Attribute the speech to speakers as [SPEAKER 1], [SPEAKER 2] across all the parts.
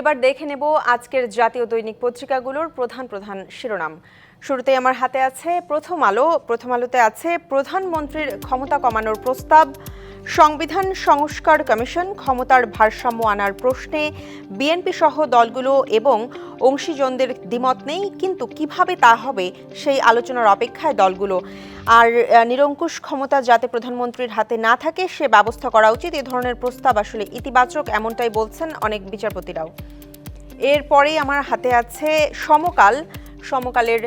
[SPEAKER 1] এবার দেখে নেব আজকের জাতীয় দৈনিক পত্রিকাগুলোর প্রধান প্রধান শিরোনাম। শুরুতে আমার হাতে আছে প্রথম আলো। প্রথম আলোতে আছে প্রধানমন্ত্রীর ক্ষমতা কমানোর প্রস্তাব। সংবিধান সংস্কার কমিশন ক্ষমতার ভারসাম্য আনার প্রশ্নে বিএনপি সহ দলগুলো এবং অংশীজনদের দ্বিমত নেই, কিন্তু কীভাবে তা হবে সেই আলোচনার অপেক্ষায় দলগুলো। আর নিরঙ্কুশ ক্ষমতা যাতে প্রধানমন্ত্রীর হাতে না থাকে, সে ব্যবস্থা করা উচিত। এ ধরনের প্রস্তাব আসলে ইতিবাচক, এমনটাই বলছেন অনেক বিচারপতিরাও। এরপরেই আমার হাতে আছে সমকাল। সমকালের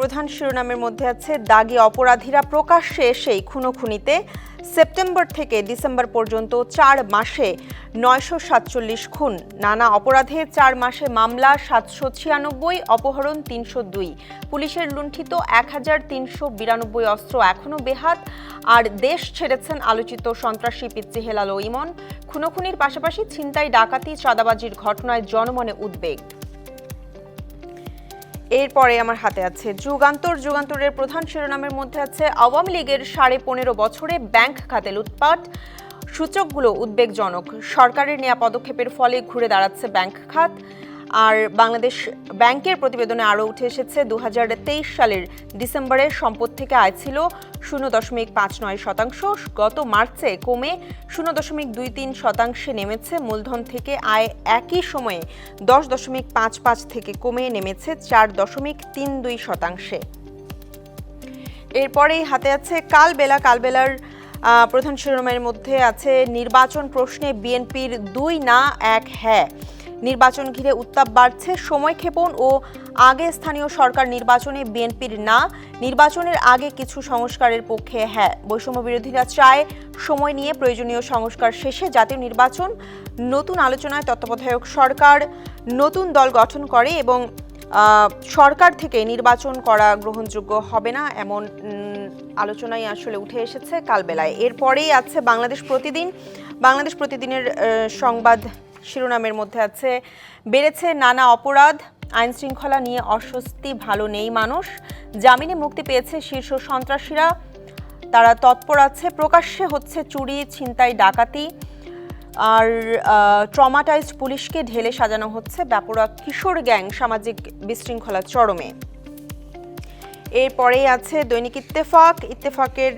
[SPEAKER 1] প্রধান শিরোনামের মধ্যে আছে, দাগি অপরাধীরা প্রকাশ্যে এসেই খুনোখুনিতে। সেপ্টেম্বর থেকে ডিসেম্বর পর্যন্ত চার মাসে নয়শো সাতচল্লিশ খুন। নানা অপরাধে চার মাসে মামলা, সাতশো ছিয়ানব্বই, অপহরণ তিনশো দুই। পুলিশের লুণ্ঠিত এক হাজার তিনশো বিরানব্বই অস্ত্র এখনও বেহাত। আর দেশ ছেড়েছেন আলোচিত সন্ত্রাসী পিচ্চি হেলাল ইমন। খুনোখুনির পাশাপাশি ছিনতাই, ডাকাতি, চাঁদাবাজির ঘটনায় জনমনে উদ্বেগ। এরপরে আমার হাতে আছে যুগান্তর। যুগান্তরের প্রধান শিরোনামের মধ্যে আছে আওয়ামী লীগের সাড়ে পনেরো বছরে ব্যাংক খাতে লুটপাট। সূচকগুলো উদ্বেগজনক। সরকারের নেওয়া পদক্ষেপের ফলে ঘুরে দাঁড়াচ্ছে ব্যাংক খাত। আর বাংলাদেশ ব্যাংকের প্রতিবেদনে আরও উঠে এসেছে দু হাজার তেইশ সালের ডিসেম্বরে সম্পদ থেকে আয় ছিল শূন্য দশমিক পাঁচ নয় শতাংশ। গত মার্চে কমে শূন্য দশমিক দুই তিন শতাংশে নেমেছে। মূলধন থেকে আয় একই সময়ে দশ দশমিক পাঁচ পাঁচ থেকে কমে নেমেছে চার দশমিক তিন দুই শতাংশে। এরপরেই হাতে আছে কালবেলা। কালবেলার প্রধান শিরোনামের মধ্যে আছে নির্বাচন প্রশ্নে বিএনপির দুই না, এক হ্যাঁ। নির্বাচন ঘিরে উত্তাপ বাড়ছে সময়ক্ষেপণ ও আগে স্থানীয় সরকার নির্বাচনে বিএনপির না। নির্বাচনের আগে কিছু সংস্কারের পক্ষে হ্যাঁ। বৈষম্য বিরোধীরা চায় সময় নিয়ে প্রয়োজনীয় সংস্কার শেষে জাতীয় নির্বাচন। নতুন আলোচনায় তত্ত্বাবধায়ক সরকার নতুন দল গঠন করে এবং সরকার থেকে নির্বাচন করা গ্রহণযোগ্য হবে না এমন আলোচনাই আসলে উঠে এসেছে কালবেলায়। এরপরেই আছে বাংলাদেশ প্রতিদিন। বাংলাদেশ প্রতিদিনের সংবাদ শিরোনামের মধ্যে আছে, বেড়েছে নানা অপরাধ আইন শৃঙ্খলা নিয়ে অস্বস্তি ভালো নেই মানুষ, জামিনে মুক্তি পেয়েছে শীর্ষ সন্ত্রাসীরা, তারা তৎপর আছে, প্রকাশ্যে হচ্ছে চুরি, ছিনতাই, ডাকাতি, আর ট্রমাটাইজড পুলিশকে ঢেলে সাজানো হচ্ছে ব্যাপরা কিশোর গ্যাং সামাজিক বিশৃঙ্খলা চরমে। এরপরেই আছে দৈনিক ইত্তেফাক, ইত্তেফাকের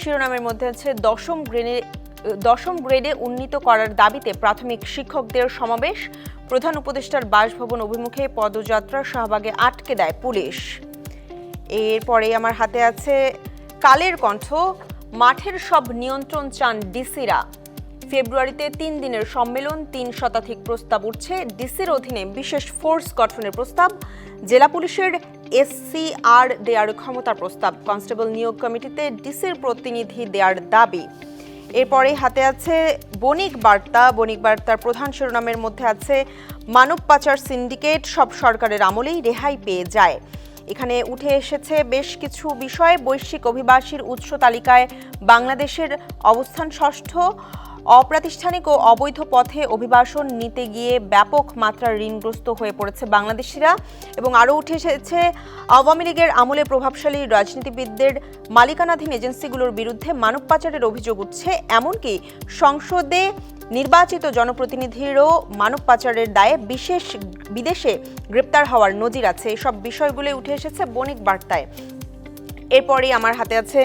[SPEAKER 1] শিরোনামের মধ্যে আছে দশম গ্রেডে দশম গ্রেডে উন্নীত করার দাবিতে প্রাথমিক শিক্ষকদের সমাবেশ। প্রধান উপদেষ্টার বাসভবন অভিমুখে পদযাত্রা শাহবাগে আটকে দেয় পুলিশ। এরপরে আমার হাতে আছে কালের কণ্ঠ। মাঠের সব নিয়ন্ত্রণ চান ডিসিরা। ফেব্রুয়ারিতে তিন দিনের সম্মেলন, তিন শতাধিক প্রস্তাব উঠছে। ডিসির অধীনে বিশেষ ফোর্স গঠনের প্রস্তাব। জেলা পুলিশের এসসিআর দেওয়ার ক্ষমতার প্রস্তাব। কনস্টেবল নিয়োগ কমিটিতে ডিসির প্রতিনিধি দেওয়ার দাবি। এরপরে হাতে আছে বণিক বার্তা। বণিক বার্তার প্রধান শিরোনামের মধ্যে আছে, মানব পাচার সিন্ডিকেট সব সরকারের আমলেই রেহাই পেয়ে যায়। এখানে উঠে এসেছে বেশ কিছু বিষয়। বৈশ্বিক অভিবাসীর উৎস তালিকায় বাংলাদেশের অবস্থান ষষ্ঠ। অপ্রাতিষ্ঠানিক ও অবৈধ পথে অভিবাসন নিতে গিয়ে ব্যাপক মাত্রার ঋণগ্রস্ত হয়ে পড়েছে বাংলাদেশিরা এবং আরও উঠে এসেছে, আওয়ামী লীগের আমলে প্রভাবশালী রাজনীতিবিদদের মালিকানাধীন এজেন্সিগুলোর বিরুদ্ধে মানব পাচারের অভিযোগ উঠছে। এমনকি সংসদে নির্বাচিত জনপ্রতিনিধিরও মানব পাচারের দায়ে বিশেষ বিদেশে গ্রেপ্তার হওয়ার নজির আছে। এসব বিষয়গুলো উঠে এসেছে বণিক বার্তায়। এরপরেই আমার হাতে আছে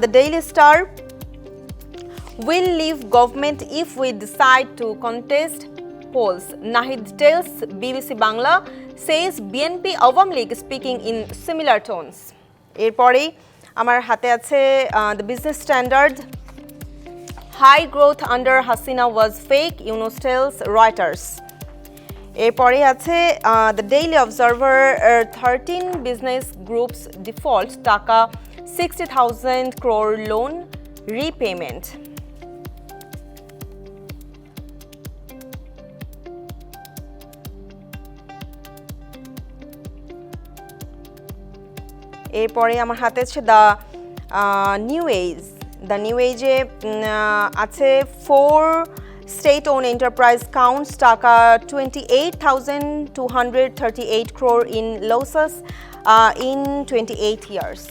[SPEAKER 1] the Daily Star will leave government if we decide to contest polls. Nahid tells BBC Bangla, says BNP Awam League speaking in similar tones. এরপরেই আমার হাতে আছে the Business Standard high growth under Hasina was fake Yunus tells Reuters এরপরে আছে the Daily Observer thirteen business groups default taka sixty thousand crore loan repayment এরপরে আমার হাতে আছে the New Age the New এইজে আছে four state own enterprise counts taka twenty eight thousand two hundred thirty eight crore in losses in twenty eight years